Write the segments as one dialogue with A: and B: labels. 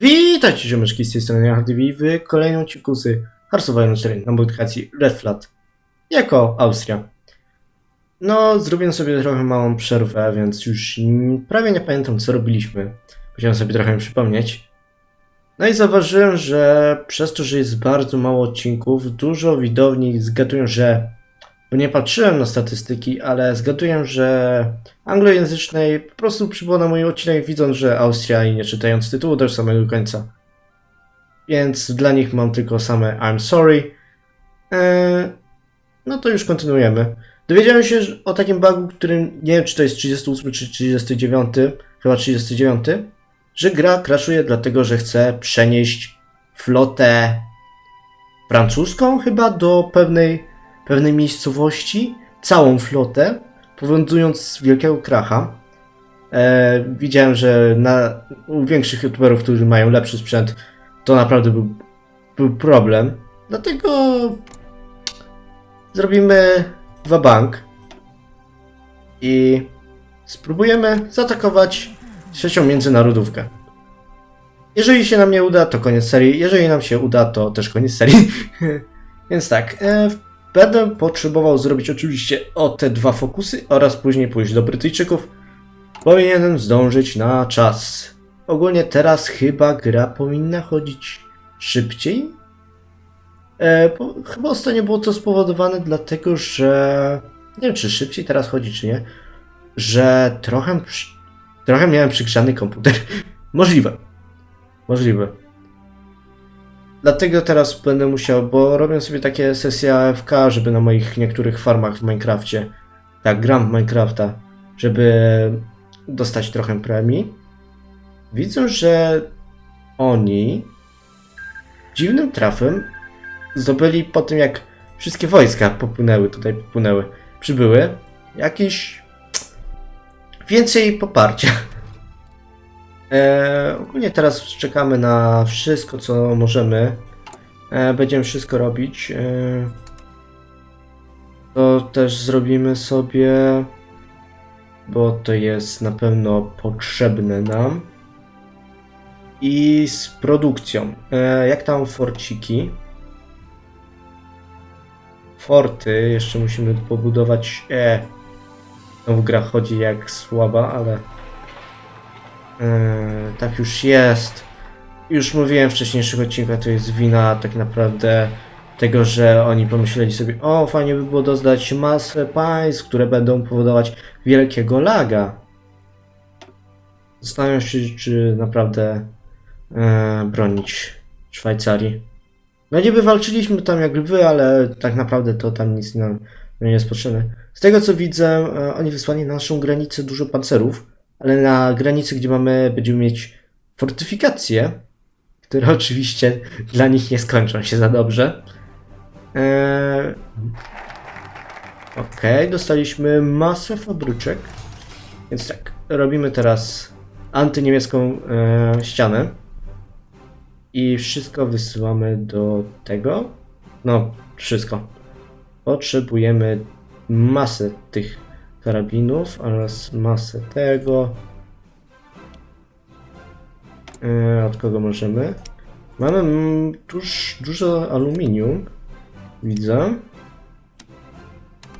A: Witajcie ziomeczki z tej strony HDV w kolejnym odcinku z Hearts of Iron 4 na modyfikacji Red Flat jako Austria. No, zrobiłem sobie trochę małą przerwę, więc już prawie nie pamiętam co robiliśmy. Musiałem sobie trochę przypomnieć. No i zauważyłem, że przez to, że jest bardzo mało odcinków, dużo widowni zgadują, że bo nie patrzyłem na statystyki, ale zgaduję, że anglojęzycznej po prostu przybyło na mój odcinek widząc, że Austria i nie czytając tytułu do samego końca. Więc dla nich mam tylko same I'm sorry. Eee, no to już kontynuujemy. Dowiedziałem się o takim bugu, którym nie wiem czy to jest 38 czy 39, chyba 39, że gra crashuje dlatego, że chce przenieść flotę francuską chyba do pewnej, pewnej miejscowości, całą flotę, powodując wielkiego kracha. E, widziałem, że na, u większych youtuberów, którzy mają lepszy sprzęt, to naprawdę był, był problem. Dlatego zrobimy dwa bank i spróbujemy zaatakować trzecią międzynarodówkę. Jeżeli się nam nie uda, to koniec serii. Jeżeli nam się uda, to też koniec serii. Więc tak, e, będę potrzebował zrobić oczywiście o te dwa fokusy oraz później pójść do Brytyjczyków. Powinienem zdążyć na czas. Ogólnie teraz chyba gra powinna chodzić szybciej. E, chyba ostatnio było to spowodowane dlatego, że nie wiem czy szybciej teraz chodzi czy nie, że trochę, trochę miałem przygrzany komputer. Możliwe. Możliwe. Dlatego teraz będę musiał, bo robię sobie takie sesje AFK, żeby na moich niektórych farmach w Minecrafcie, tak, gram w Minecrafta, żeby dostać trochę premii. Widzę, że oni dziwnym trafem zdobyli po tym, jak wszystkie wojska popłynęły tutaj, popłynęły, przybyły, jakieś więcej poparcia. E, ogólnie teraz czekamy na wszystko, co możemy. E, będziemy wszystko robić. E, to też zrobimy sobie, bo to jest na pewno potrzebne nam. I z produkcją. E, jak tam forciki? Forty jeszcze musimy pobudować. E, no w gra chodzi jak słaba, ale. Eee, tak już jest. Już mówiłem w wcześniejszych odcinkach, to jest wina tak naprawdę tego, że oni pomyśleli sobie, o fajnie by było dodać masę państw, które będą powodować wielkiego laga. Zastanawiam się, czy naprawdę e, bronić Szwajcarii. No niby walczyliśmy tam jak lwy, ale tak naprawdę to tam nic nam nie jest potrzebne. Z tego co widzę, e, oni wysłali na naszą granicę dużo pancerów, ale na granicy, gdzie mamy, będziemy mieć fortyfikacje, które oczywiście dla nich nie skończą się za dobrze. Eee... Okej, dostaliśmy masę fabryczek. Więc tak, robimy teraz antyniemiecką e, ścianę. I wszystko wysyłamy do tego. No, wszystko. Potrzebujemy masę tych karabinów oraz masę tego. E, od kogo możemy? Mamy mm, tuż dużo aluminium. Widzę.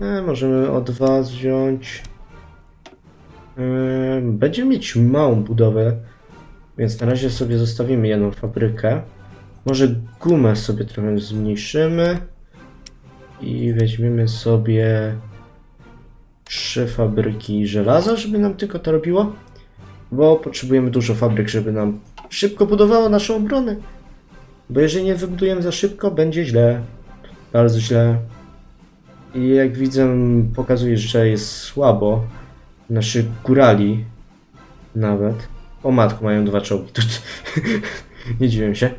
A: E, możemy od was wziąć. E, będziemy mieć małą budowę, więc na razie sobie zostawimy jedną fabrykę. Może gumę sobie trochę zmniejszymy. I weźmiemy sobie trzy fabryki żelaza, żeby nam tylko to robiło. Bo potrzebujemy dużo fabryk, żeby nam szybko budowało naszą obronę. Bo jeżeli nie wybudujemy za szybko, będzie źle. Bardzo źle. I jak widzę, pokazuje, że jest słabo. Naszych górali nawet. O matko, mają dwa czołgi. Nie dziwię się.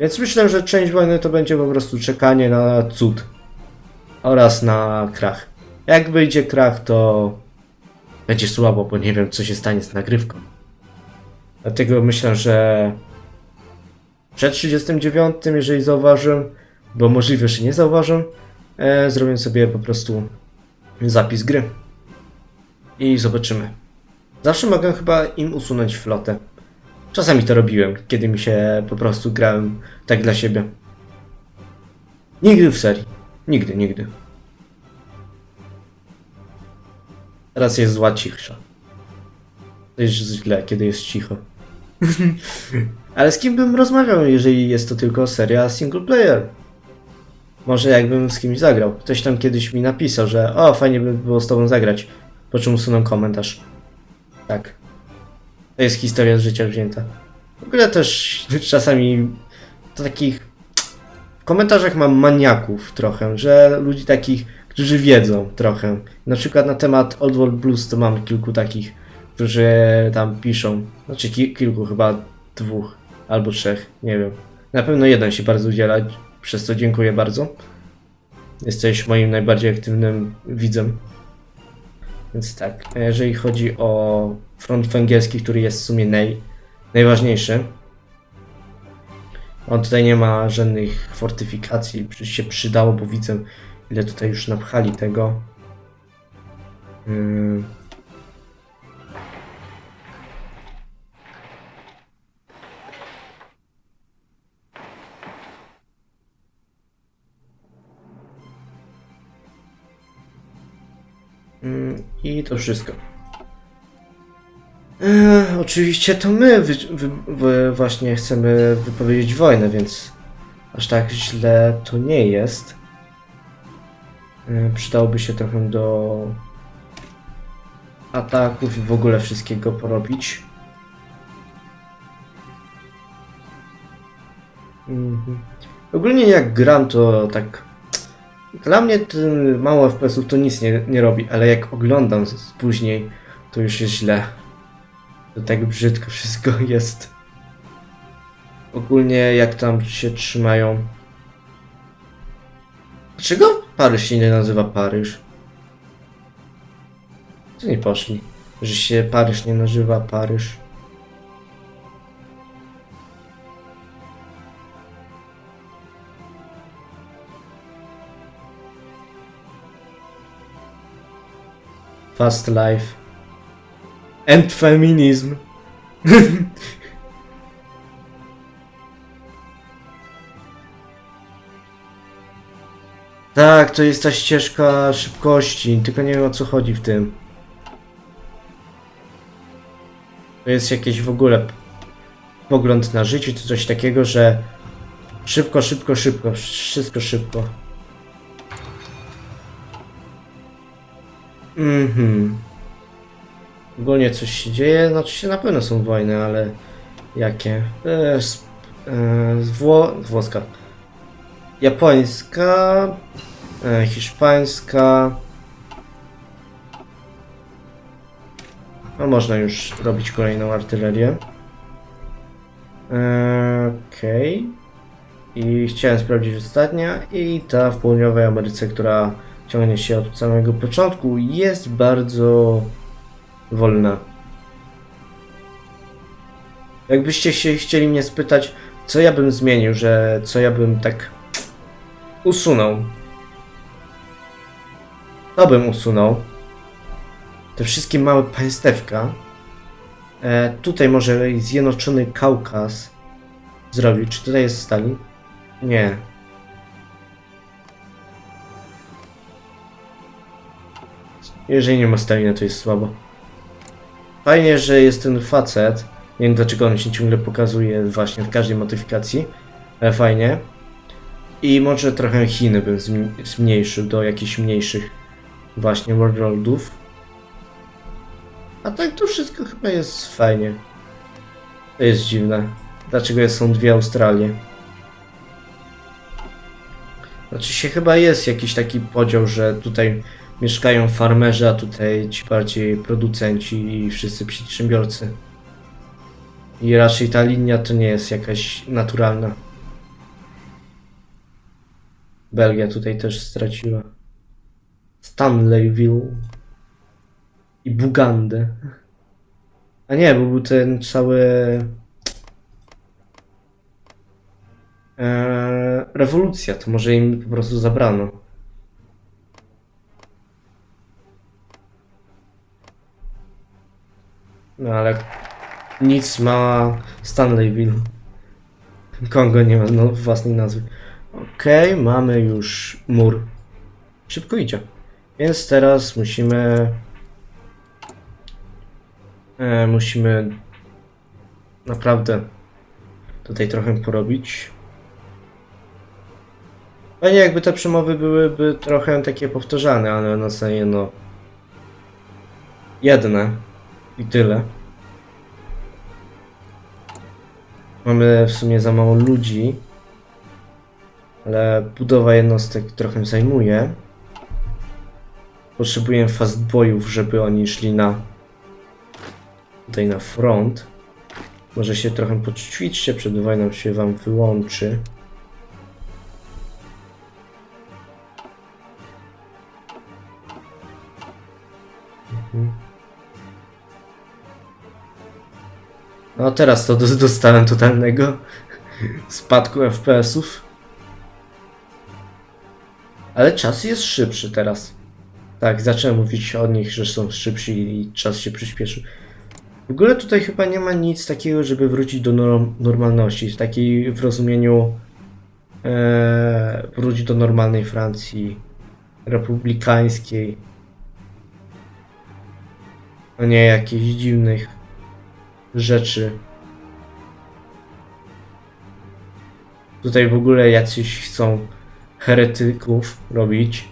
A: Więc myślę, że część wojny to będzie po prostu czekanie na cud. Oraz na krach. Jak wyjdzie krach, to będzie słabo, bo nie wiem, co się stanie z nagrywką. Dlatego myślę, że przed 39, jeżeli zauważę, bo możliwe, że nie zauważę, e, zrobię sobie po prostu zapis gry. I zobaczymy. Zawsze mogę chyba im usunąć flotę. Czasami to robiłem, kiedy mi się po prostu grałem tak dla siebie. Nigdy w serii. Nigdy, nigdy. Teraz jest zła cichsza. To jest źle, kiedy jest cicho. Ale z kim bym rozmawiał, jeżeli jest to tylko seria single player? Może jakbym z kimś zagrał. Ktoś tam kiedyś mi napisał, że o, fajnie by było z tobą zagrać. Po czym usunął komentarz. Tak. To jest historia z życia wzięta. W ogóle też czasami to takich w komentarzach mam maniaków trochę, że ludzi takich, którzy wiedzą trochę. Na przykład na temat Old World Blues to mam kilku takich, którzy tam piszą. Znaczy ki kilku, chyba dwóch albo trzech, nie wiem. Na pewno jeden się bardzo udziela, przez co dziękuję bardzo. Jesteś moim najbardziej aktywnym widzem. Więc tak, jeżeli chodzi o front węgierski, który jest w sumie naj, najważniejszy, on tutaj nie ma żadnych fortyfikacji, przecież się przydało, bo widzę ile tutaj już napchali tego. Mm. Mm, I to wszystko. E, oczywiście to my wy, wy, wy właśnie chcemy wypowiedzieć wojnę, więc aż tak źle to nie jest. E, przydałoby się trochę do ataków i w ogóle wszystkiego porobić. Mhm. Ogólnie jak gram to tak dla mnie mało FPS-ów to nic nie, nie robi, ale jak oglądam później to już jest źle. To tak brzydko wszystko jest. Ogólnie jak tam się trzymają. Dlaczego Paryż się nie nazywa Paryż? Co nie poszli? Że się Paryż nie nazywa Paryż. Fast life. And feminism. tak, to jest ta ścieżka szybkości, tylko nie wiem o co chodzi w tym. To jest jakieś w ogóle pogląd na życie, czy coś takiego, że szybko, szybko, szybko, wszystko szybko. Mhm. Ogólnie coś się dzieje, znaczy się na pewno są wojny, ale jakie? E, e, Wło włoska. Japońska, e, hiszpańska. No można już robić kolejną artylerię. E, Okej. I chciałem sprawdzić ostatnia i ta w południowej Ameryce, która ciągnie się od samego początku, jest bardzo wolna. Jakbyście się chcieli mnie spytać, co ja bym zmienił, że co ja bym tak usunął. To bym usunął. Te wszystkie małe państewka. E, tutaj może Zjednoczony Kaukaz zrobić. Czy tutaj jest Stalin? Nie. Jeżeli nie ma Stalina, to jest słabo. Fajnie, że jest ten facet. Nie wiem dlaczego on się ciągle pokazuje właśnie w każdej modyfikacji, ale fajnie. I może trochę Chiny bym zm- zmniejszył do jakichś mniejszych właśnie worldów. A tak to wszystko chyba jest fajnie. To jest dziwne. Dlaczego są dwie Australie? Znaczy się chyba jest jakiś taki podział, że tutaj mieszkają farmerzy, a tutaj ci bardziej producenci i wszyscy przedsiębiorcy. I raczej ta linia to nie jest jakaś naturalna. Belgia tutaj też straciła. Stanleyville. I Bugandę. A nie, bo był ten cały... Eee, rewolucja, to może im po prostu zabrano. No ale Nic ma Stanleyville. Kongo nie ma no, własnej nazwy. Okej, mamy już mur. Szybko idzie. Więc teraz musimy... E, musimy naprawdę tutaj trochę porobić. Fajnie jakby te przemowy byłyby trochę takie powtarzane, ale na zasadzie no... Jedne. I tyle. Mamy w sumie za mało ludzi. Ale budowa jednostek trochę zajmuje. Potrzebuję fast boyów, żeby oni szli na... Tutaj na front. Może się trochę poćwiczcie, przed wojną się wam wyłączy. Mhm. No teraz to dos- dostałem totalnego spadku FPS-ów. Ale czas jest szybszy teraz. Tak, zacząłem mówić o nich, że są szybsi i czas się przyspieszył. W ogóle tutaj chyba nie ma nic takiego, żeby wrócić do norm- normalności. Takiej w rozumieniu e, wrócić do normalnej Francji republikańskiej. A nie jakichś dziwnych rzeczy. Tutaj w ogóle jacyś chcą heretyków robić.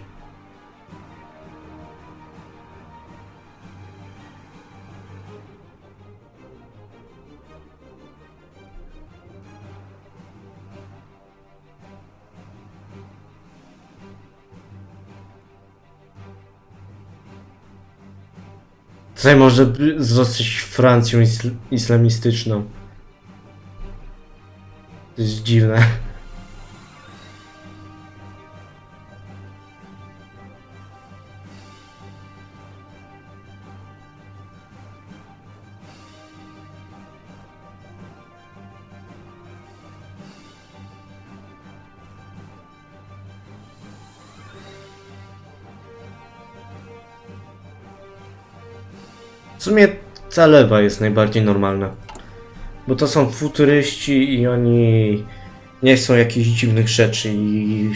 A: Tutaj może zostać Francją isl- islamistyczną. To jest dziwne. W sumie ta lewa jest najbardziej normalna. Bo to są futuryści i oni nie chcą jakichś dziwnych rzeczy i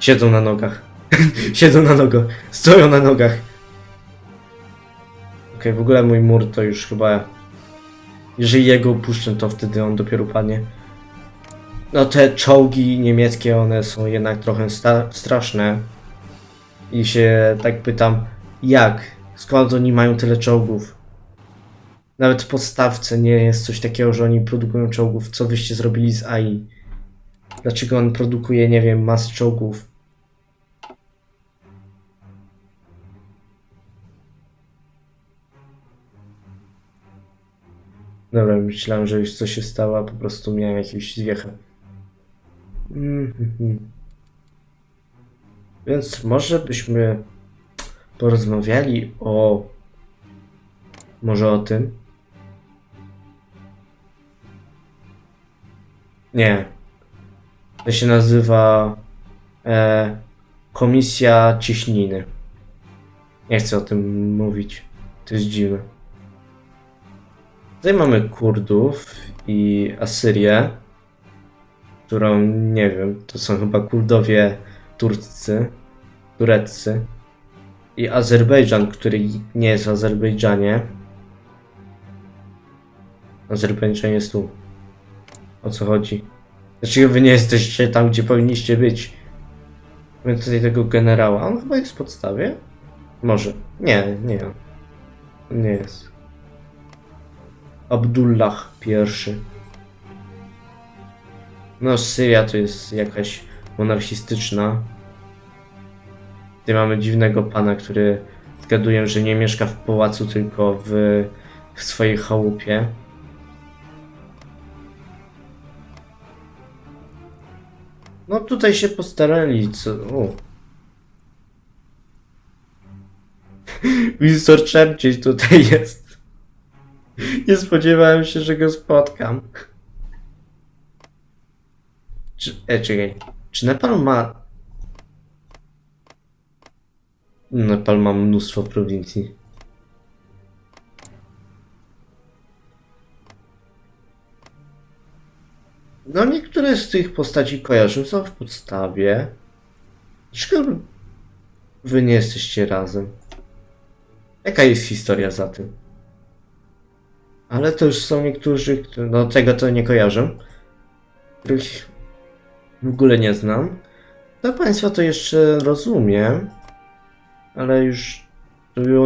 A: siedzą na nogach. siedzą na nogach. Stoją na nogach. Okej, w ogóle mój mur to już chyba... Jeżeli jego upuszczę, to wtedy on dopiero padnie. No te czołgi niemieckie, one są jednak trochę straszne. I się tak pytam, jak? Skąd oni mają tyle czołgów? Nawet w podstawce nie jest coś takiego, że oni produkują czołgów. Co wyście zrobili z AI? Dlaczego on produkuje, nie wiem, masę czołgów? Dobra, myślałem, że już coś się stało, a po prostu miałem jakieś zwiechę. Mhm. Więc może byśmy porozmawiali o. Może o tym? Nie. To się nazywa e, Komisja Cieśniny. Nie chcę o tym mówić. To jest dziwne. Tutaj mamy Kurdów i Asyrię, którą nie wiem, to są chyba Kurdowie turccy, tureccy i Azerbejdżan, który nie jest w Azerbejdżanie. Azerbejdżan jest tu. O co chodzi? Dlaczego wy nie jesteście tam, gdzie powinniście być? Mamy tutaj tego generała. On chyba jest w podstawie? Może. Nie, nie. Nie jest. Abdullah pierwszy. No, Syria to jest jakaś monarchistyczna. Tutaj mamy dziwnego pana, który zgaduję, że nie mieszka w pałacu, tylko w, w swojej chałupie. No tutaj się postarali, co... U. Winston Churchill tutaj jest. Nie spodziewałem się, że go spotkam. Czy, e, czekaj. Czy Nepal ma... Nepal ma mnóstwo prowincji. No niektóre z tych postaci kojarzę, są w podstawie. Dlaczego wy nie jesteście razem? Jaka jest historia za tym? Ale to już są niektórzy, którzy, no tego to nie kojarzę, których w ogóle nie znam. Dla Państwa to jeszcze rozumiem, ale już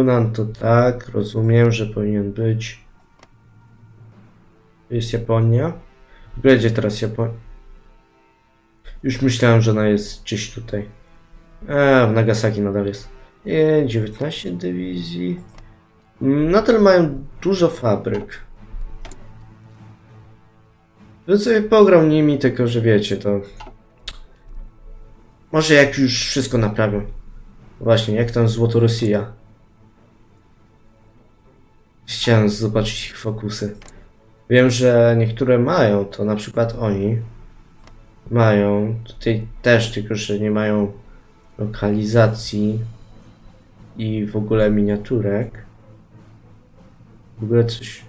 A: nam to tak, rozumiem, że powinien być. Jest Japonia. Gdzie teraz Japonia? Już myślałem, że ona jest gdzieś tutaj. A, w Nagasaki nadal jest. Nie, 19 dywizji. Nadal mają dużo fabryk. Więc sobie pograł nimi, tylko że wiecie, to... Może jak już wszystko naprawią. Właśnie, jak tam Złoto Rosja. Chciałem zobaczyć ich fokusy. Wiem, że niektóre mają, to na przykład oni mają. Tutaj też, tylko że nie mają lokalizacji i w ogóle miniaturek. W ogóle coś.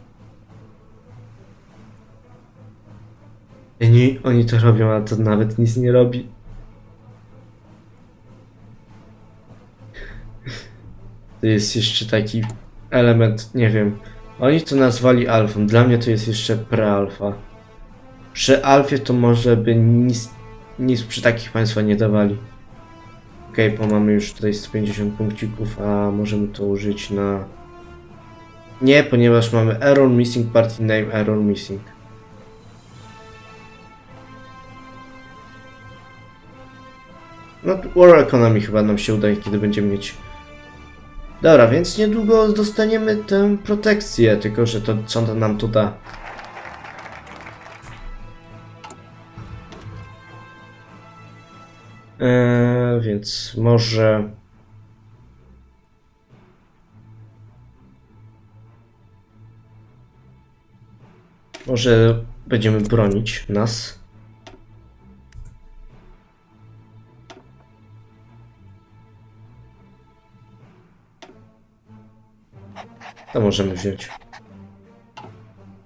A: Oni, oni to robią, a to nawet nic nie robi. Jest jeszcze taki element, nie wiem. Oni to nazwali alfą. Dla mnie to jest jeszcze prealfa. Przy alfie to może by nic, nic przy takich państwa nie dawali. Okej, bo mamy już tutaj 150 punkcików, a możemy to użyć na... Nie, ponieważ mamy error missing party name error missing. No, War Economy chyba nam się uda, kiedy będziemy mieć... Dobra, więc niedługo dostaniemy tę protekcję, tylko że to co to nam tu da? Eee, więc może... Może będziemy bronić nas. To możemy wziąć.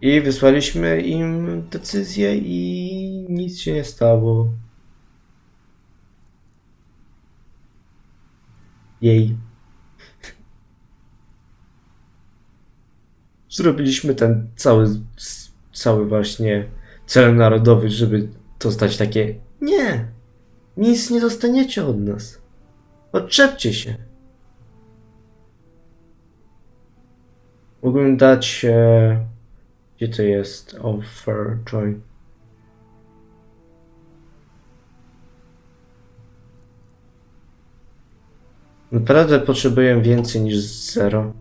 A: I wysłaliśmy im decyzję i nic się nie stało. Jej. Zrobiliśmy ten cały, cały właśnie cel narodowy, żeby dostać takie nie, nic nie dostaniecie od nas. Odczepcie się. Mógłbym dać. E, gdzie to jest? Offer, join. Naprawdę potrzebuję więcej niż zero.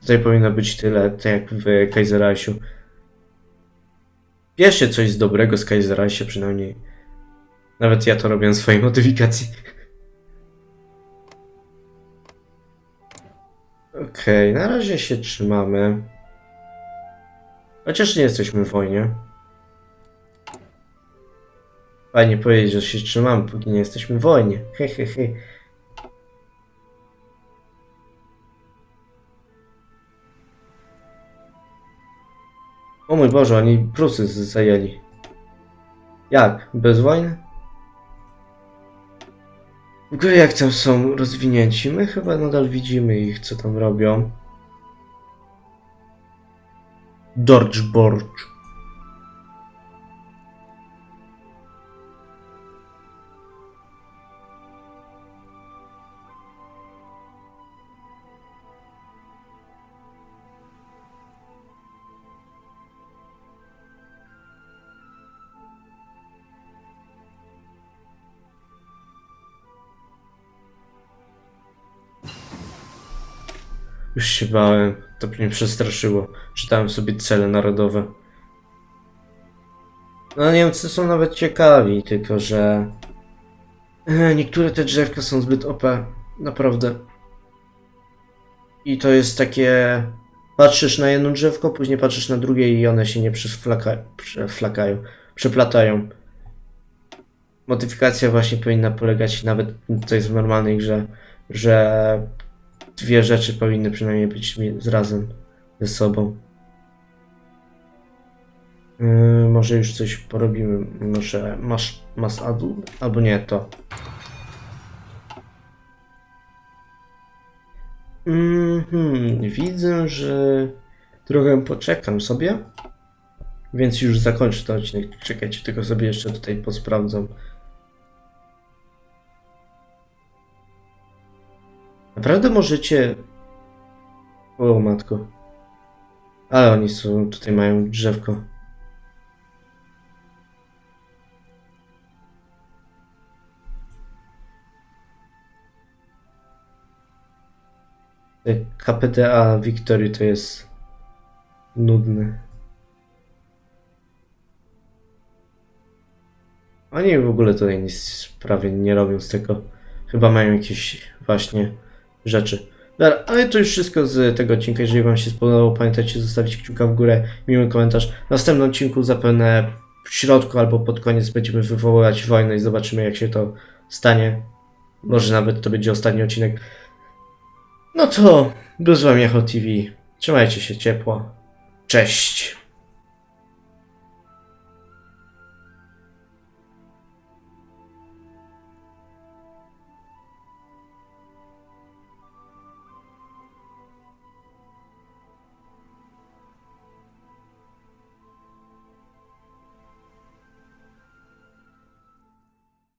A: Tutaj powinno być tyle, tak jak w Kaiserreichu. Bierzcie coś z dobrego z Kaiserreichu przynajmniej. Nawet ja to robię w swojej modyfikacji. Okej, na razie się trzymamy. Chociaż nie jesteśmy w wojnie. Fajnie powiedzieć, że się trzymamy, póki nie jesteśmy w wojnie. He, he, he. O mój Boże, oni Prusy zajęli. Jak? Bez wojny? W ogóle jak tam są rozwinięci? My chyba nadal widzimy ich, co tam robią. Dorchborch. Już się bałem, to mnie przestraszyło. Czytałem sobie cele narodowe. No Niemcy są nawet ciekawi, tylko że... Niektóre te drzewka są zbyt OP. Naprawdę. I to jest takie... Patrzysz na jedno drzewko, później patrzysz na drugie i one się nie przeflaka... przeflakają. Przeplatają. Modyfikacja właśnie powinna polegać nawet, to jest w normalnej grze, że dwie rzeczy powinny przynajmniej być razem. ze sobą. Yy, może już coś porobimy. Może masz mas adu? Albo nie, to. Mhm, widzę, że trochę poczekam sobie. Więc już zakończę ten odcinek. Czekajcie, tylko sobie jeszcze tutaj posprawdzam. Naprawdę możecie. O matko. Ale oni są, tutaj mają drzewko. Te KPDA Victory to jest nudny. Oni w ogóle tutaj nic prawie nie robią z tego. Chyba mają jakieś właśnie rzeczy. Dobra, ale to już wszystko z tego odcinka. Jeżeli Wam się spodobało, pamiętajcie zostawić kciuka w górę, miły komentarz. W następnym odcinku zapewne w środku albo pod koniec będziemy wywoływać wojnę i zobaczymy jak się to stanie. Może nawet to będzie ostatni odcinek. No to był z Wami Echo TV. Trzymajcie się ciepło. Cześć.